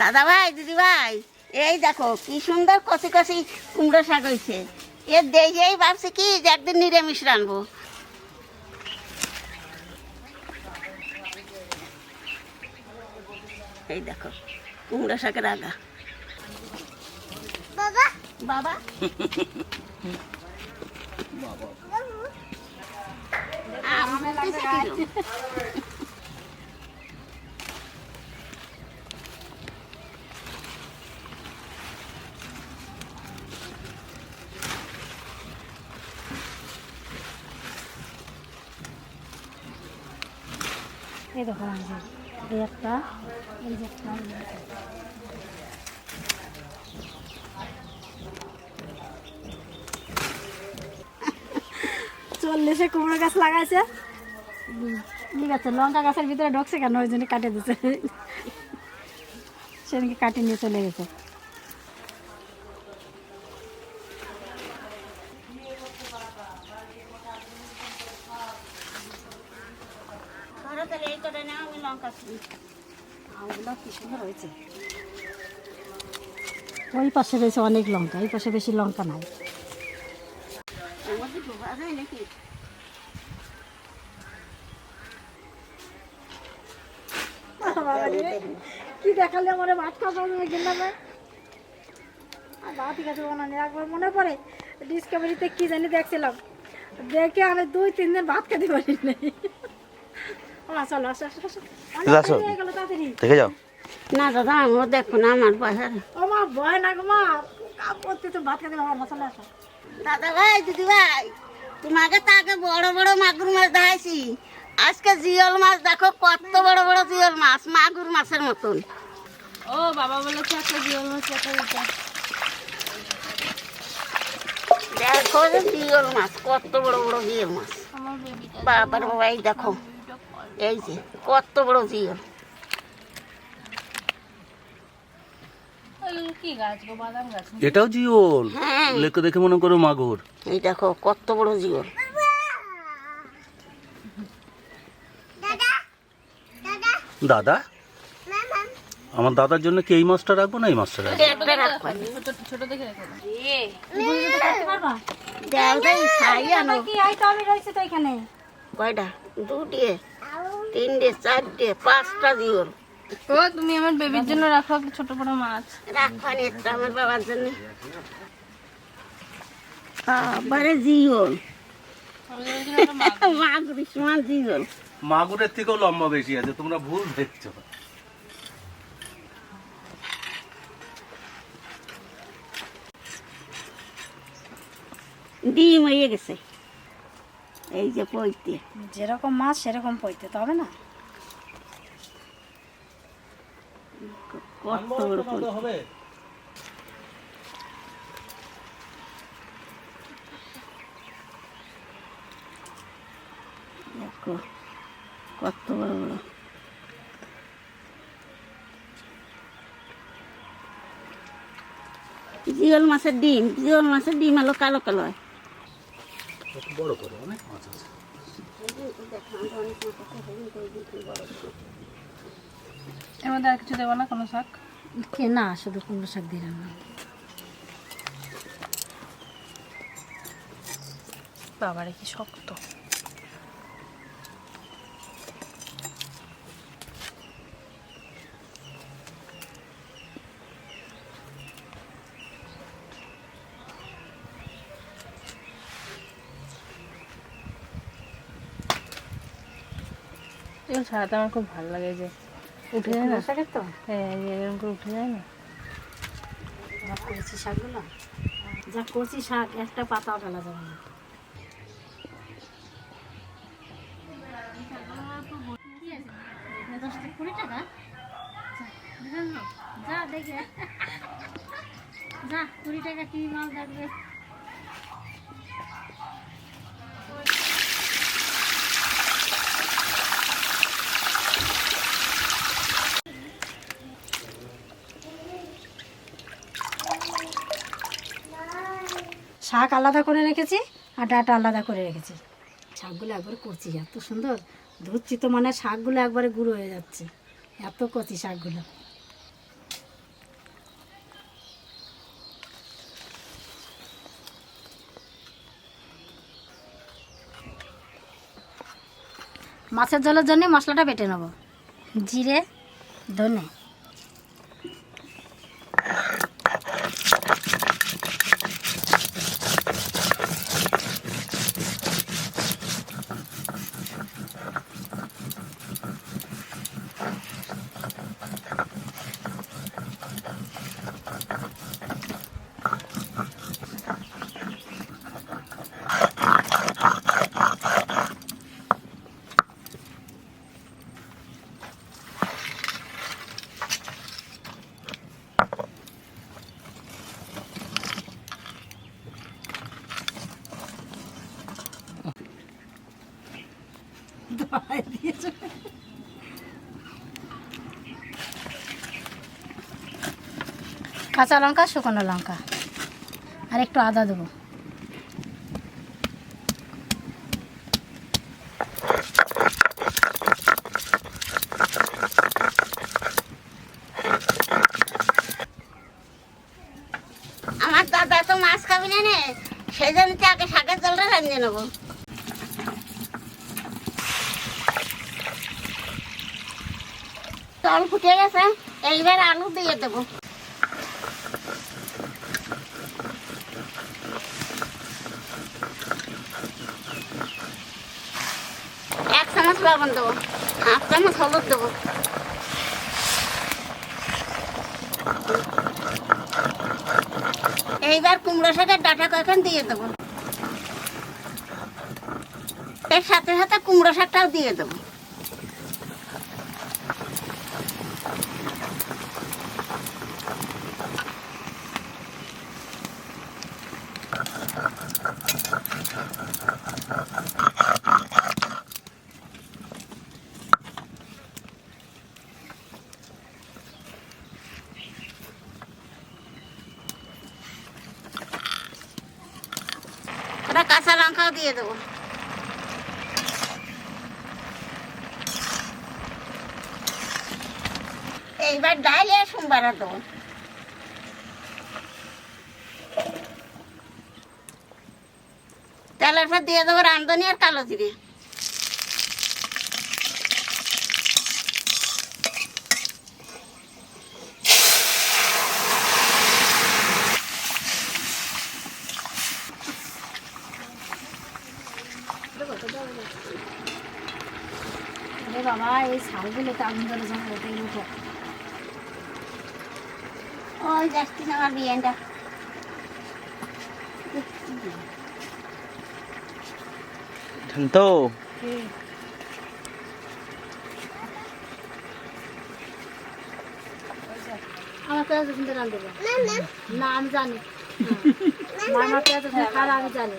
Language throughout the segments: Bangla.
দাদা ভাই দিদি ভাই এই দেখো কি সুন্দর কষি কষি কুমড়ো শাক হয়েছে। এর দেখেই ভাবছি কি যে একদিন নিরামিষ রানবো এই দেখো কুমড়ো শাকের আগা বাবা। বাবা? আম। এই একটা, এই যে একটা। চল্লিশে কুমড়ো গাছ লাগাইছে। ঠিক আছে, লঙ্কা গাছের ভিতরে ঢুকছে কেন? ওই জন্য কাটে দিচ্ছে সেদিনকে কাটিয়ে নিয়ে চলে গেছে ধরো তাহলে এই করে নাও আমি লঙ্কা কিনি আমগুলো কি সুন্দর হয়েছে ওই পাশে রয়েছে অনেক লঙ্কা এই পাশে বেশি লঙ্কা নাই। কি দেখালে আমার ভাত খাওয়া যাবে কিনা ভাই আর ভাত খেতে বানানি একবার মনে পড়ে ডিসকাভারিতে কি জানি দেখছিলাম। দেখে আমি দুই তিন দিন ভাত খেতে পারি নাই। দেখে যাও। না দাদা আমিও দেখো না আমার মা ভয় না গো মা। করতে তো ভাত খেতে পারব না চলে দাদা ভাই দিদি ভাই তোমাকে তো আগে বড় বড় মাগুর মাছ দেখাইছি। আজকে জিওল মাছ দেখো কত বড় বড় জিওল মাছ মাগুর মাছের মতন। ও বাবা বলেছে একটা জিওল মাছ একটা দিতে দেখো যে জিওল মাছ কত বড় বড় জিওল মাছ। আমার বেবিটা বাবার বাবা এই দেখো এই যে কত বড় জিওল ওইগুলো কি গাছ গো বাদাম গাছ এটাও জিওল? হ্যাঁ। লেকে দেখে মনে করো মাগুর। এই দেখো কত বড় জিওল। দাদা আমার দাদার জন্য কি এই মাছটা রাখব না এই মাছটা রাখব? কয়টা? দুটে তিনটে চারটে পাঁচটা জিওল। ও তুমি আমার বেবির জন্য রাখো একটা ছোট বড় মাছ? একটা আমার বাবার জন্য। মাগুর সমান মাগুরের থেকেও লম্বা বেশি আছে তোমরা ভুল দেখছ। ডিম হয়ে গেছে। এই যে পইতে যেরকম মাছ সেরকম পইতে তো হবে না? কত বড় হবে দেখো কত বড় বড় জিওল মাছের ডিম জিওল মাছের ডিম হলো কালো কালো হয়। বড় করে অনেক মাছ আছে। এর মধ্যে আর কিছু দেবো না কোনো শাক? কে না শুধু কুমড়ো শাক দিলাম না বাবারে কি শক্ত। আমার খুব ভালো লাগে যে উঠে যায় না? শাকের তো? হ্যাঁ এরকম করে উঠে যায় না? করেছি শাকগুলো? যা করছি শাক একটা পাতাও ফেলা যাবে না। কুড়ি টাকা যা দেখে। যা কুড়ি টাকা কি মাল দেখবে শাক আলাদা করে রেখেছি আর ডাটা আলাদা করে রেখেছি। শাকগুলো একবারে কচি এত সুন্দর। ধুচ্ছি তো মানে শাকগুলো একবারে গুঁড়ো হয়ে যাচ্ছে। এত কচি শাকগুলো। মাছের জলের জন্য মশলাটা বেটে নেব। জিরে, ধনে। কাঁচা লঙ্কা, শুকনো লঙ্কা। আর একটু আদা দেবো। আমার দাদা তো মাছ খাবি না নে সেই জন্য আগে শাকের জলটা রাঁধিয়ে নেব। জল ফুটে গেছে, এইবার আলু দিয়ে দেবো এক চামচ লবণ দেবো হাফ দেবো এইবার কুমড়ো শাকের ডাটা কখন দিয়ে দেবো? এর সাথে সাথে কুমড়ো শাকটাও দিয়ে দেবো ওটা কাঁচা লঙ্কাও দিয়ে দেবো। এইবার ডাল আর সোমবার দেবো। তেলের পর দিয়ে দেবো রান্ধনি আর কালো জিরে। আরে বাবা এই শালগুলো তো আগুন ধরে জমা ওটাই উঠো ওই যাচ্ছি না আমার বিয়েটা। তো আমার দিয়ে রান্ধবো না। আমি জানি। পেঁয়াজ রসুন আমি জানি।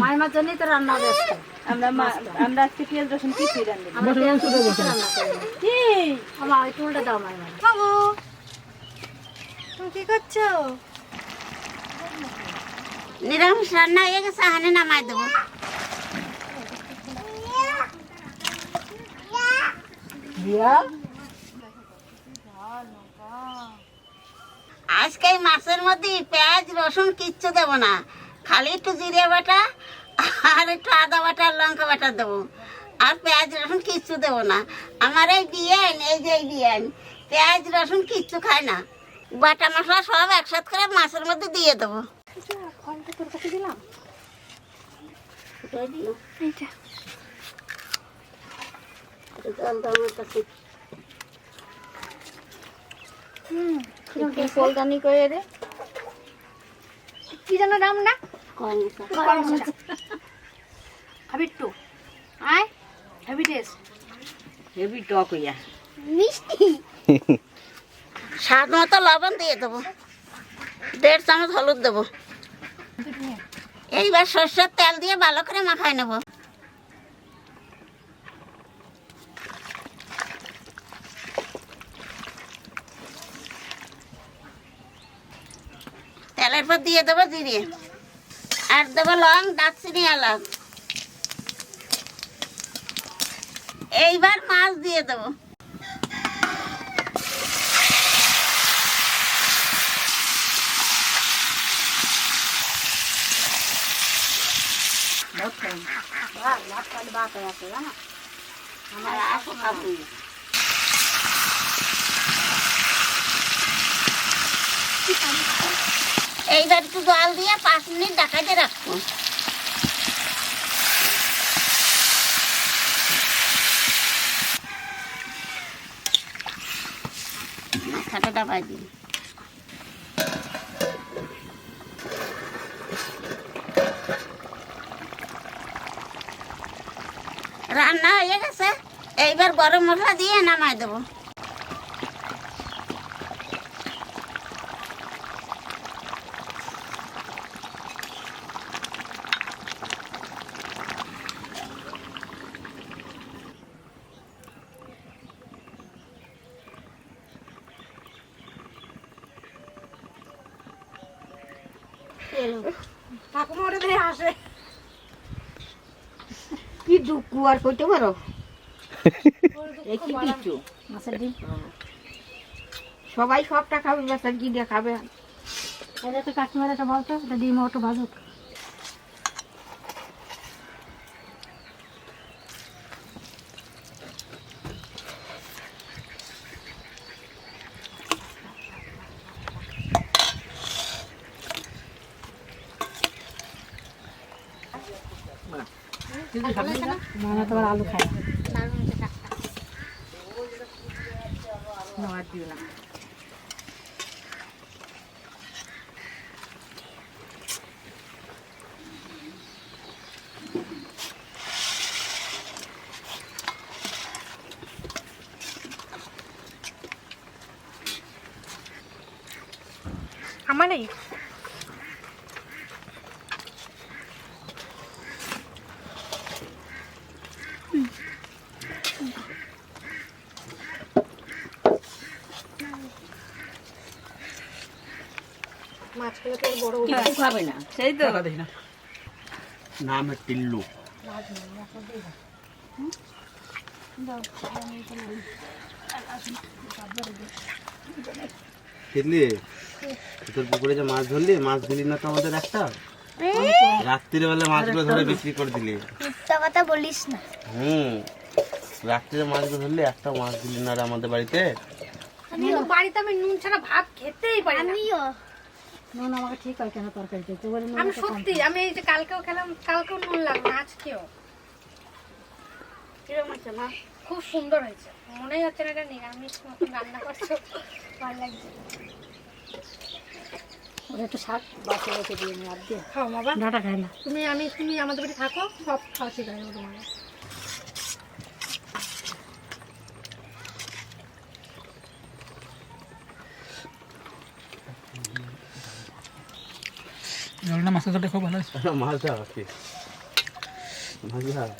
মায়ের জন্যই তো রান্না হবে আজকে আমরা আমরা আজকে পেঁয়াজ রসুন কিছুই রান্না আমরা পেঁয়াজ রসুন রান্না করব কি? আমার ওই টুলটা দাও মায়ের বাবু তুমি কি করছ? নিরামিষ রান্না হয়ে গেছে হানে নামাই দেবো। আজকে মাছের মধ্যে পেঁয়াজ রসুন কিচ্ছু দেবো না। খালি একটু জিরে বাটা আর একটু আদা বাটা লঙ্কা বাটা দেবো। আর পেঁয়াজ রসুন কিচ্ছু দেবো না। আমার এই বিয়েন এই যে এই বিয়েন পেঁয়াজ রসুন কিচ্ছু খায় না। বাটা মশলা সব একসাথে করে মাছের মধ্যে দিয়ে দেবো। দিলাম কি যেন নাম না? খাবি একটু আয়। হেভি টেস্ট হেভি টক হইয়া মিষ্টি। স্বাদ মতো লবণ দিয়ে দেবো। দেড় চামচ হলুদ দেবো। এইবার সর্ষের তেল দিয়ে ভালো করে মাখাই নেব। তেলের পর দিয়ে দেবো জিরে। আর দেবো লং দারচিনি এলাচ এইবার মাছ দিয়ে দেবো। আমার আসো খাব এইবার একটু জল দিয়ে পাঁচ মিনিট ডাকাতে রাখব। মাথাটা ডাবাই দিই রান্না হয়ে গেছে। এইবার গরম মশলা দিয়ে নামাই দেবো। ঠাকুমা ওটা দিয়ে আসে। কি দুঃখ আর করতে পারো? মাছের ডিম। সবাই সব টাকা বেসার কি দিয়ে খাবে। এটা তো কাকিমার একটা বলতো ডিম ওটা ভাজুক। তোমার আলু খায়। আমার এই খাবে না। সেই তো। নাম টিল্লু। তোর পুকুরে যে মাছ ধরলি মাছ দিলি না তো আমাদের একটা? রাত্রির বেলা মাছগুলো ধরে বিক্রি করে দিলি। মিথ্যা কথা বলিস না। হুম। রাত্রিরে মাছগুলো ধরলি একটা মাছ দিলি না আমাদের বাড়িতে? আমিও। বাড়িতে আমি নুন ছাড়া ভাত খেতেই পারি না। আমিও। নুন আমাকে ঠিক হয় কেন তরকারিতে? তো বলে আমি সত্যি আমি এই যে কালকেও খেলাম কালকেও নুন লাগবে না আজকেও। কীরকম আছে মা? খুব সুন্দর হয়েছে। মনেই হচ্ছে না এটা নিরামিষ মতন রান্না করছ। ভালো লাগছে। ওরা একটু শাক বাসে রেখে দিয়ে নি আর দিয়ে। খাও বাবা। ডাটা খায় না। তুমি আমি তুমি আমাদের বাড়ি থাকো সব খাওয়া শিখে দেবো তোমাকে মাছ দাও কি মাছ দাও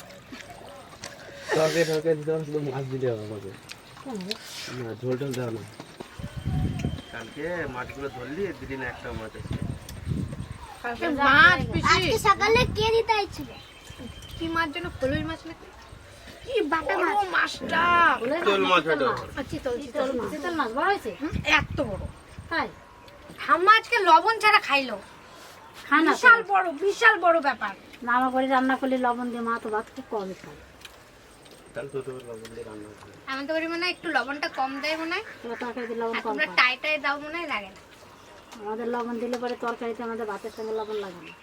তরকারি তরকারি দিতে হবে শুধু মাছ দিলে হবে আমাকে। না ঝোল টোল দাও না। কালকে মাছগুলো ধরলি দিলি না একটা মাছ আছে। মাছ আজকে সকালে কে দিতে আইছিল? কি মাছ যেন ফলুই মাছ নাকি? কি বাটা মাছ? বড় মাছটা এত হাম্মা আজকে লবণ ছাড়া খাইলো। খায় না তো। বিশাল বড় বিশাল বড় ব্যাপার। মামা করে রান্না করলে লবণ দিয়ে মা তো ভাত খুব কমই খায়। আমাদের বাড়ি মনে হয় একটু লবণটা কম দেয় মনে হয়। তরকারিতে লবণ কম টাই টাই দাও মনে হয় লাগে না। আমাদের লবণ দিলে পরে তরকারিতে আমাদের ভাতের সঙ্গে লবণ লাগে না।